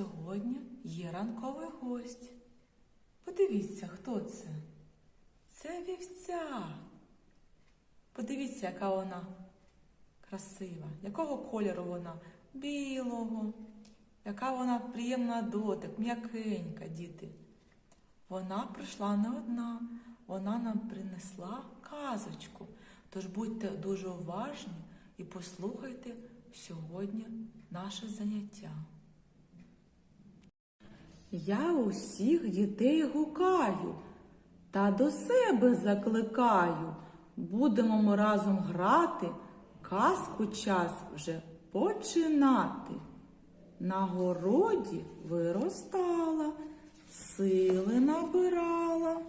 сьогодні є ранковий гость. Подивіться, хто це? Це вівця. Подивіться, яка вона красива. Якого кольору вона? Білого. Яка вона приємна дотик, м'якенька, діти. Вона прийшла не одна, вона нам принесла казочку. Тож будьте дуже уважні і послухайте сьогодні наше заняття. Я усіх дітей гукаю та до себе закликаю. Будемо ми разом грати, казку час вже починати. На городі виростала, сили набирала.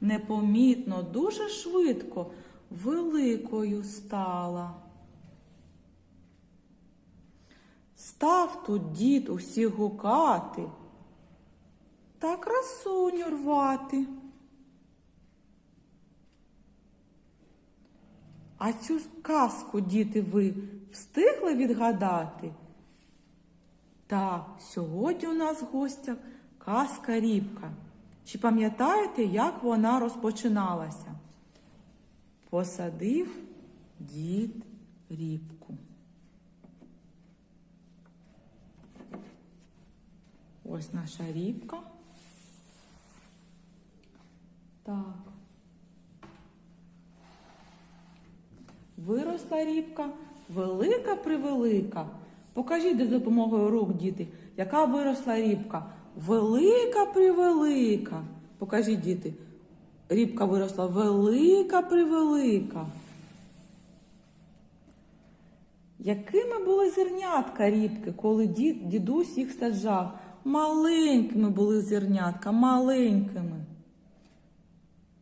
Непомітно, дуже швидко великою стала. Став тут дід усіх гукати та красуню рвати. А цю казку, діти, ви встигли відгадати? Так, сьогодні у нас в гостях казка Рібка. Чи пам'ятаєте, як вона розпочиналася? Посадив дід рібку. Ось наша рібка. Так. Виросла рібка, велика превелика. Покажіть за допомогою рук, діти, яка виросла рібка. Велика превелика. Покажіть, діти. Рібка виросла велика превелика. Якими були зернятка рібки, коли дід, дідусь їх саджав? Маленькими були зернятка, маленькими.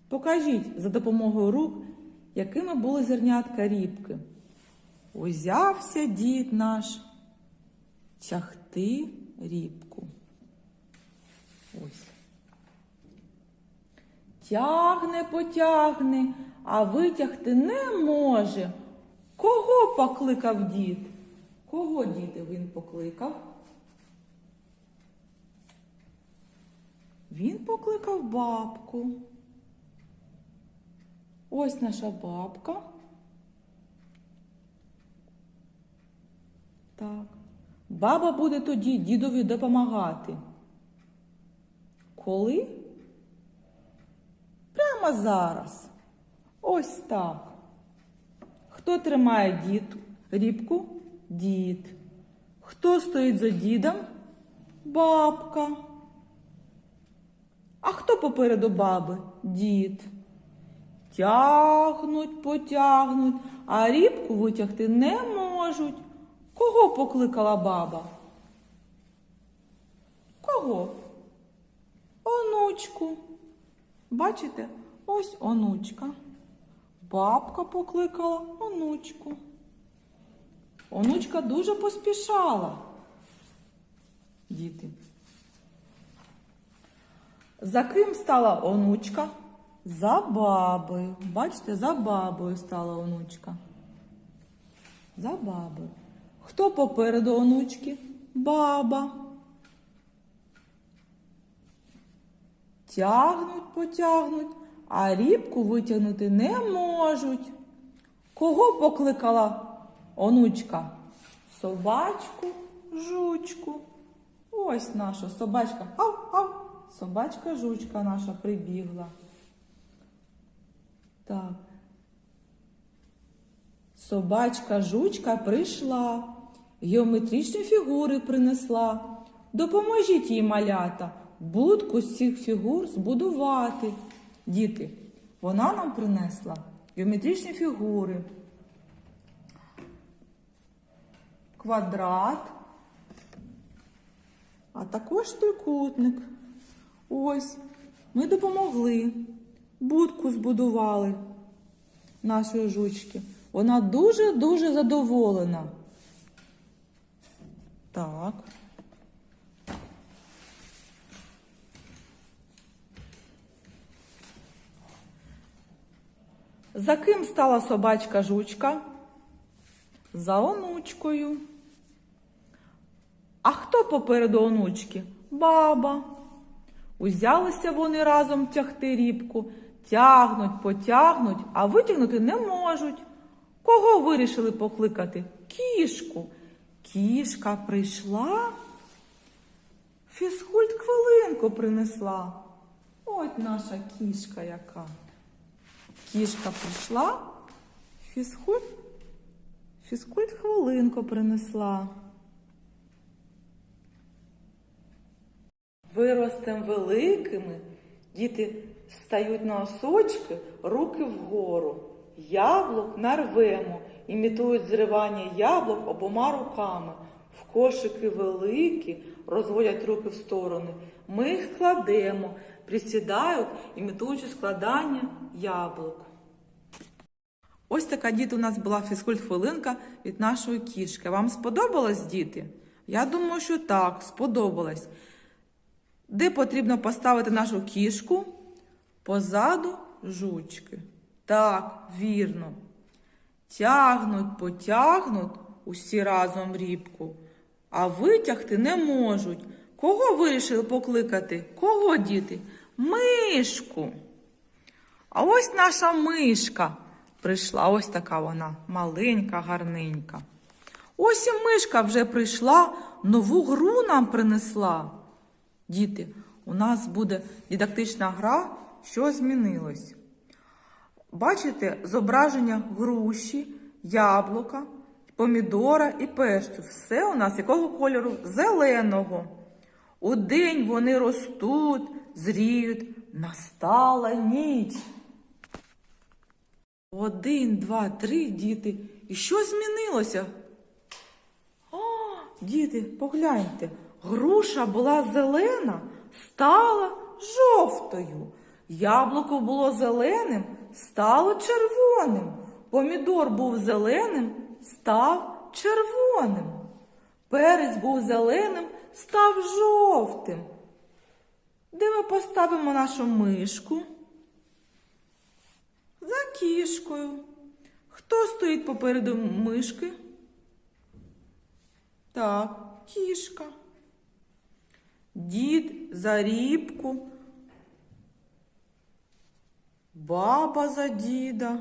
Покажіть за допомогою рук, якими були зернятка рібки. Узявся дід наш тягти рібку. Ось. Тягне, потягне, а витягти не може. Кого покликав дід? Кого діти він покликав? Він покликав бабку. Ось наша бабка. Так. Баба буде тоді дідові допомагати. Коли? Прямо зараз. Ось так. Хто тримає дід, рібку? Дід. Хто стоїть за дідом? Бабка. А хто попереду баби? Дід. Тягнуть, потягнуть, а рібку витягти не можуть. Кого покликала баба? Кого? Онучку. Бачите? Ось онучка. Бабка покликала онучку. Онучка дуже поспішала. Діти. За ким стала онучка? За бабою. Бачите, за бабою стала онучка. За бабою. Хто попереду онучки? Баба. Тягнуть, потягнуть, а рібку витягнути не можуть. Кого покликала онучка? Собачку, жучку. Ось наша собачка. Ав, ав. Собачка жучка наша прибігла. Так. Собачка жучка прийшла, геометричні фігури принесла. Допоможіть їй малята, будку з цих фігур збудувати. Діти, вона нам принесла геометричні фігури. Квадрат, а також трикутник. Ось, ми допомогли, будку збудували нашої жучки. Вона дуже-дуже задоволена. Так. За ким стала собачка жучка? За онучкою. А хто попереду онучки? Баба. Узялися вони разом тягти рібку, тягнуть, потягнуть, а витягнути не можуть. Кого вирішили покликати? Кішку. Кішка прийшла, фізкульт хвилинку принесла. От наша кішка яка. Кішка прийшла, фізкульт, фізкульт хвилинку принесла. Виростем великими, діти стають на осочки, руки вгору. Яблук нарвемо, імітують зривання яблук обома руками. В кошики великі, розводять руки в сторони. Ми їх кладемо, присідають, імітуючи складання яблук. Ось така діти у нас була фізкульт-хвилинка від нашої кішки. Вам сподобалось, діти? Я думаю, що так, сподобалось. Де потрібно поставити нашу кішку? Позаду жучки. Так, вірно. Тягнуть, потягнуть усі разом рібку, а витягти не можуть. Кого вирішили покликати? Кого, діти? Мишку. А ось наша мишка прийшла. Ось така вона, маленька, гарненька. Ось і мишка вже прийшла, нову гру нам принесла. Діти, у нас буде дидактична гра, що змінилось. Бачите зображення груші, яблука, помідора і перцю. Все у нас якого кольору? Зеленого. Удень вони ростуть, зріють, настала ніч. Один, два, три, діти. І що змінилося? О, діти, погляньте, груша була зелена, стала жовтою. Яблуко було зеленим, стало червоним. Помідор був зеленим, став червоним. Перець був зеленим, став жовтим. Де ми поставимо нашу мишку? За кішкою. Хто стоїть попереду мишки? Так, кішка. Дід за рібку, баба за діда,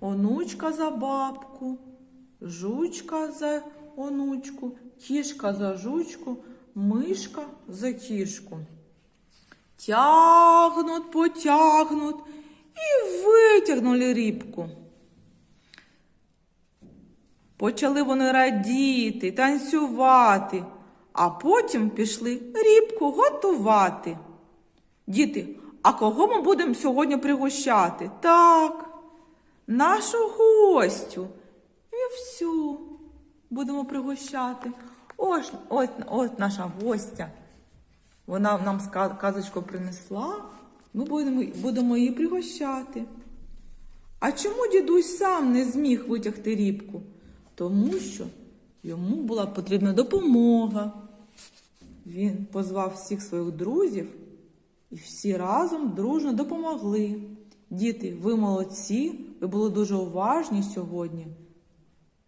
онучка за бабку, жучка за онучку, кішка за жучку, мишка за кішку. Тягнуть, потягнуть і витягнули рібку. Почали вони радіти, танцювати, а потім пішли рібку готувати. Діти, а кого ми будемо сьогодні пригощати? Так, нашу гостю. Вівсю будемо пригощати. Ось, ось, ось наша гостя. Вона нам казочку принесла, ми будемо, будемо її пригощати. А чому дідусь сам не зміг витягти рібку? Тому що йому була потрібна допомога. Він позвав всіх своїх друзів і всі разом дружно допомогли. Діти, ви молодці, ви були дуже уважні сьогодні.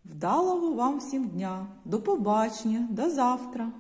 Вдалого вам всім дня. До побачення, до завтра.